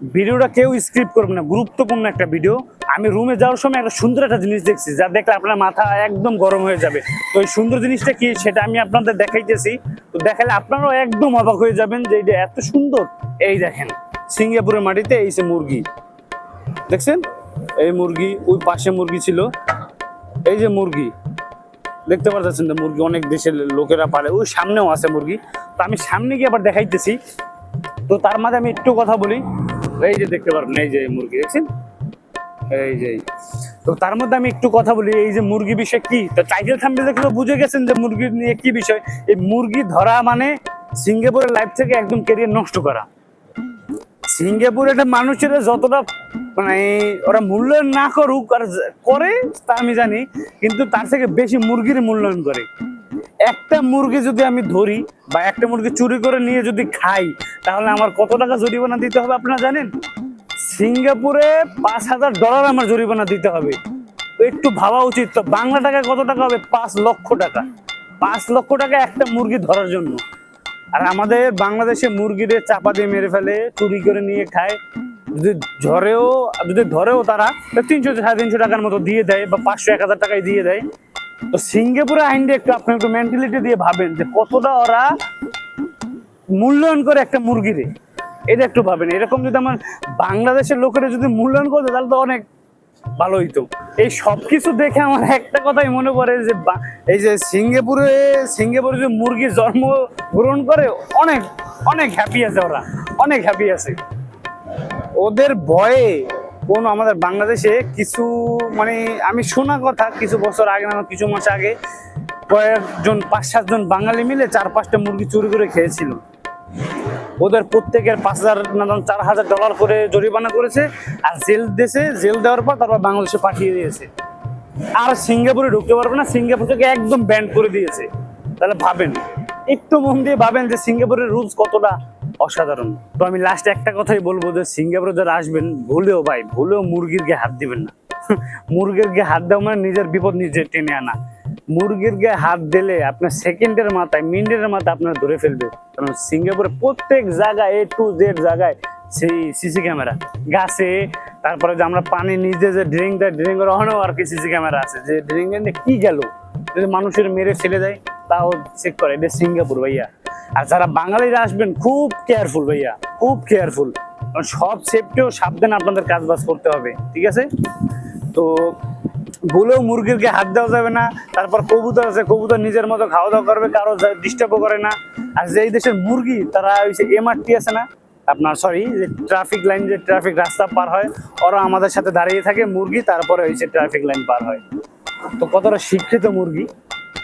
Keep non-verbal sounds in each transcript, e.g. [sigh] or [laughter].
ভিডিওটা কেউ স্ক্রিপ্ট করবে না, গুরুত্বপূর্ণ একটা ভিডিও। আমি রুমে যাওয়ার সময় একটা সুন্দর একটা জিনিস দেখছি, যা দেখলে আপনার মাথা একদম গরম হয়ে যাবে। তো এই সুন্দর জিনিসটা কি, সেটা আমি আপনাদের দেখাইতেছি। তো দেখালে আপনারাও একদম অবাক হয়ে যাবেন যে এটা এত সুন্দর। এই দেখেন, সিঙ্গাপুরের মাটিতে এই যে মুরগি। দেখছেন? এই মুরগি, ওই পাশে মুরগি ছিল। এই যে মুরগি, দেখতে পাচ্ছেন তো মুরগি অনেক দেশের লোকেরা পালে। ওই সামনেও আছে মুরগি। তো আমি সামনে গিয়ে আবার দেখাইতেছি। তো তার মাঝে আমি একটু কথা বলি। এই যে দেখতে পারবেন এই যে মুরগি, দেখছেন? এই যে তো তার মধ্যে আমি একটু কথা বলি, এই যে মুরগি বিষয় কি? তো টাইটেল থাম্বে দেখে বুঝে গেছেন যে মুরগি নিয়ে কি বিষয়। এই মুরগি ধরা মানে সিঙ্গাপুরের লাইফ থেকে একদম কেরিয়ার নষ্ট করা। সিঙ্গাপুরে একটা মানুষের যতটা মানে ওরা মূল্যায়ন না করুক আর করে, তা আমি জানি, কিন্তু তার থেকে বেশি মুরগির মূল্যায়ন করে। একটা মুরগি যদি আমি ধরি বা একটা মুরগি চুরি করে নিয়ে যদি খাই, তাহলে আমার কত টাকা জরিমানা দিতে হবে আপনারা জানেন? সিঙ্গাপুরে পাঁচ হাজার ডলার আমার জরিমানা দিতে হবে। তো একটু ভাবা উচিত, তো বাংলা টাকায় কত টাকা হবে? পাঁচ লক্ষ টাকা। পাঁচ লক্ষ টাকা একটা মুরগি ধরার জন্য। আর আমাদের বাংলাদেশে মুরগিদের চাপা দিয়ে মেরে ফেলে, চুরি করে নিয়ে খায়। যদি ধরেও যদি ধরেও তারা তিনশো সাড়ে তিনশো টাকার মতো দিয়ে দেয় বা পাঁচশো, এক হাজার টাকায় দিয়ে দেয়। সিঙ্গাপুরে আইনটা একটু আপনি একটু মেন্টালিটি দিয়ে ভাবেন যে কতটা ওরা মূল্যায়ন করে একটা মুরগিরে। এটা একটু ভাবেন। এরকম যদি আমার বাংলাদেশের লোকেরা যদি মূল্যায়ন করতো তাহলে তো অনেক ভালো হইতো। এই সব কিছু দেখে আমার একটা কথাই মনে পড়ে যে এই যে সিঙ্গাপুরে সিঙ্গাপুরে যে মুরগি জন্ম গ্রহণ করে, অনেক অনেক হ্যাপি আছে ওরা। অনেক হ্যাপি আছে। ওদের ভয়ে কোন আমাদের বাংলাদেশে কিছু মানে আমি শোনা কথা, কিছু বছর আগে না, কিছু মাস আগে কয়েকজন, পাঁচ, সাতজন বাঙালি মিলে চার পাঁচটা মুরগি চুরি করে খেয়েছিল। ওদের প্রত্যেকের পাঁচ হাজার, না চার হাজার ডলার করে জরিমানা করেছে আর জেল দেশে জেল দেওয়ার পর তারপর বাংলাদেশে পাঠিয়ে দিয়েছে। আর সিঙ্গাপুরে ঢুকতে পারবে না, সিঙ্গাপুর থেকে একদম ব্যান্ড করে দিয়েছে। তাহলে ভাবেন, একটু মন দিয়ে ভাবেন যে সিঙ্গাপুরের রুলস কতটা? অসাধারণ। তো আমি লাস্ট একটা কথাই বলব যে, সিঙ্গাপুরে যারা আসবেন, ভুলেও ভাই, ভুলেও মুরগির গায়ে হাত দিবেন না। [laughs] মুরগির গায়ে হাত দেওয়া মানে নিজের বিপদ নিজে টেনে আনা। মুরগির গায়ে হাত দিলে আপনার সেকেন্ডের মাথায়, মিনিটের মাথায় আপনার ধরে ফেলবে। কারণ সিঙ্গাপুরে প্রত্যেক জায়গায় এ টু জেড জায়গায় সেই সিসি ক্যামেরা গাছে, তারপরে যে আমরা পানি নিজে যে ড্রিঙ্ক দেয় ড্রিঙ্ক ওখানেও আর কি সিসি ক্যামেরা আছে। যে ড্রিঙ্ক কি গেল? যদি মানুষের মেরে ফেলে দেয়, তাও চেক করে। এটা সিঙ্গাপুর ভাইয়া। আর যারা বাঙালিরা আসবেন, খুব কেয়ারফুল ভাইয়া, খুব কেয়ারফুল সব সেফটিও সাবধানে আপনাদের কাজ বাজ করতে হবে, ঠিক আছে? তো ভুলেও মুরগির হাত দেওয়া যাবে না, তারপর কবুতর আছে, কবুতর নিজের মতো খাওয়া দাওয়া করবে, কারও ডিস্টার্বও করে না। আর যে এই দেশের মুরগি, তারা ওই যে এমআরটি আছে না, আপনার সরি যে ট্রাফিক লাইন যে ট্রাফিক রাস্তা পার হয়, ওরা আমাদের সাথে দাঁড়িয়ে থাকে মুরগি, তারপরে ওই যে ট্রাফিক লাইন পার হয়। তো কতটা শিক্ষিত মুরগি,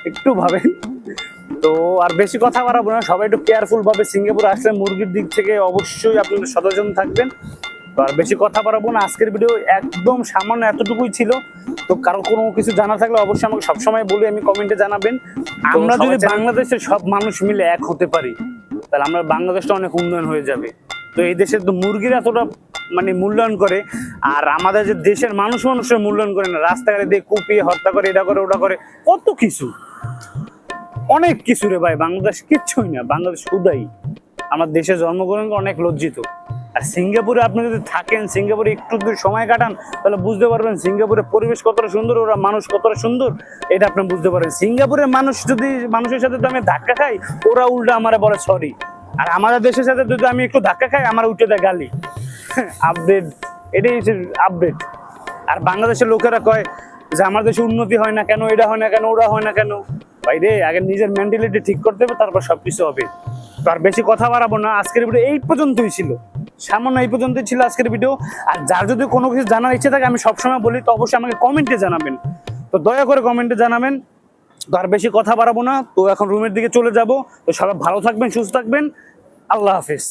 একটু ভাবেন। তো আর বেশি কথা বাড়াবো না। সবাই একটু কেয়ারফুল ভাবে সিঙ্গাপুর আসলে মুরগির দিক থেকে অবশ্যই আপনাদের সচেতন থাকবেন। আর বেশি কথা বাড়াবো না। আজকের ভিডিও একদম সামান্য এতটুকুই ছিল। তো কারও কোনো কিছু জানা থাকলে অবশ্যই আমাকে সবসময় বলে আমি কমেন্টে জানাবেন। আমরা যদি বাংলাদেশের সব মানুষ মিলে এক হতে পারি তাহলে আমরা বাংলাদেশটা অনেক উন্নয়ন হয়ে যাবে। তো এই দেশের তো মুরগির এতটা মানে মূল্যায়ন করে আর আমাদের যে দেশের মানুষ মানুষের মূল্যায়ন করে না। রাস্তাঘাটে দিয়ে কুপিয়ে হত্যা করে এটা করে ওটা করে কত কিছু। অনেক কিছু রে ভাই, বাংলাদেশ কিচ্ছুই না, বাংলাদেশ উদাই আমার দেশে জন্মগ্রহণ অনেক লজ্জিত। আর সিঙ্গাপুরে আপনি যদি থাকেন, সিঙ্গাপুরে একটু যদি সময় কাটান, তাহলে বুঝতে পারবেন সিঙ্গাপুরের পরিবেশ কতটা সুন্দর, ওরা মানুষ কতটা সুন্দর, এটা আপনি বুঝতে পারবেন। সিঙ্গাপুরের মানুষ যদি, মানুষের সাথে তো আমি ধাক্কা খাই, ওরা উল্টা আমারে বলে সরি আর আমাদের দেশের সাথে যদি আমি একটু ধাক্কা খাই, আমার উঠে দেয় গালি। আপডেট এটাই হচ্ছে আপডেট আর বাংলাদেশের লোকেরা কয় যে, আমার দেশে উন্নতি হয় না কেন, এটা হয় না কেন ওরা হয় না কেন? ভাই রে আগে নিজের মেন্টালিটি ঠিক করতে হবে, তারপর সবকিছু হবে। তো আর বেশি কথা বাড়াবো না, আজকের ভিডিও এই পর্যন্তই ছিল। সামান্য এই পর্যন্তই ছিল আজকের ভিডিও আর যার যদি কোনো কিছু জানার ইচ্ছে থাকে, আমি সবসময় বলি, তো অবশ্যই আমাকে কমেন্টে জানাবেন। তো দয়া করে কমেন্টে জানাবেন। তো আর বেশি কথা বাড়াবো না। তো এখন রুমের দিকে চলে যাব। তো সবাই ভালো থাকবেন, সুস্থ থাকবেন। আল্লাহ হাফিজ।